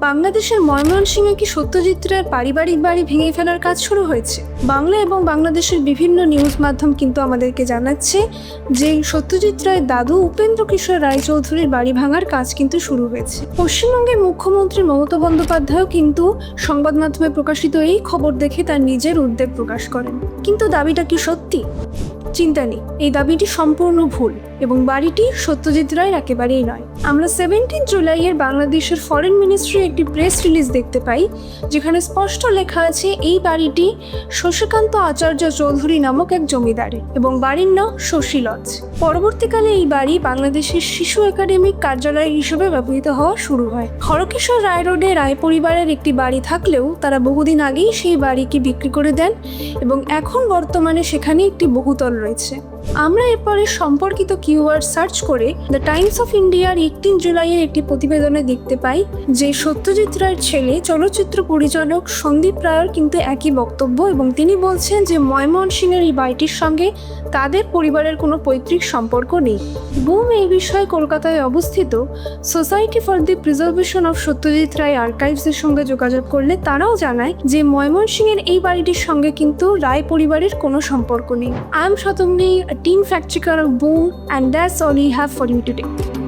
বাংলাদেশের ময়মনসিংহে কি সত্যজিৎ রায়ের পারিবারিক বাড়ি ভেঙে ফেলার কাজ শুরু হয়েছে? বাংলা এবং বাংলাদেশের বিভিন্ন নিউজ মাধ্যম কিন্তু আমাদেরকে জানাচ্ছে যে সত্যজিৎ রায়ের দাদু উপেন্দ্র কিশোর রায়চৌধুরীর বাড়ি ভাঙার কাজ কিন্তু শুরু হয়েছে। পশ্চিমবঙ্গের মুখ্যমন্ত্রী মমতা বন্দ্যোপাধ্যায়ও কিন্তু সংবাদ মাধ্যমে প্রকাশিত এই খবর দেখে তার নিজের উদ্বেগ প্রকাশ করেন। কিন্তু দাবিটা কি সত্যি? চিন্তা নেই, এই দাবিটি সম্পূর্ণ ভুল এবং বাড়িটি সত্যজিৎ রায়ের একেবারেই নয়। আমরা সেভেন্টিন জুলাইয়ের বাংলাদেশের ফরেন মিনিস্ট্রি একটি প্রেস রিলিজ দেখতে পাই, যেখানে স্পষ্ট লেখা আছে, এই বাড়িটি শশীকান্ত আচার্য চৌধুরী নামক এক জমিদারের এবং বাড়ির নাম শশী লজ। পরবর্তীকালে এই বাড়ি বাংলাদেশের শিশু একাডেমিক কার্যালয় হিসেবে ব্যবহৃত হওয়া শুরু হয়। হরকিশোর রায় রোডে রায় পরিবারের একটি বাড়ি থাকলেও তারা বহুদিন আগেই সেই বাড়িকে বিক্রি করে দেন এবং এখন বর্তমানে সেখানে একটি বহুতল রয়েছে। আমরা এরপরে সম্পর্কিত কিওয়ার্ড সার্চ করে দ্য টাইমস অফ ইন্ডিয়ার এইটিন জুলাইয়ের একটি প্রতিবেদনে দেখতে পাই যে সত্যজিৎ রায়ের ছেলে, চলচ্চিত্র পরিচালক সন্দীপ রায়ের কিন্তু একই বক্তব্য এবং তিনি বলছেন যে ময়মনসিংহের এই বাড়িটির সঙ্গে তাদের পরিবারের কোনো পৈতৃক সম্পর্ক নেই। বুম এই বিষয়ে কলকাতায় অবস্থিত society for the preservation of Satyajit Ray আর্কাইভসের সঙ্গে যোগাযোগ করলে তারাও জানায় যে ময়মনসিংহের এই বাড়িটির সঙ্গে কিন্তু রায় পরিবারের কোনো সম্পর্ক নেই। আম এম a teen fact checker of Boom, and that's all we have for you today.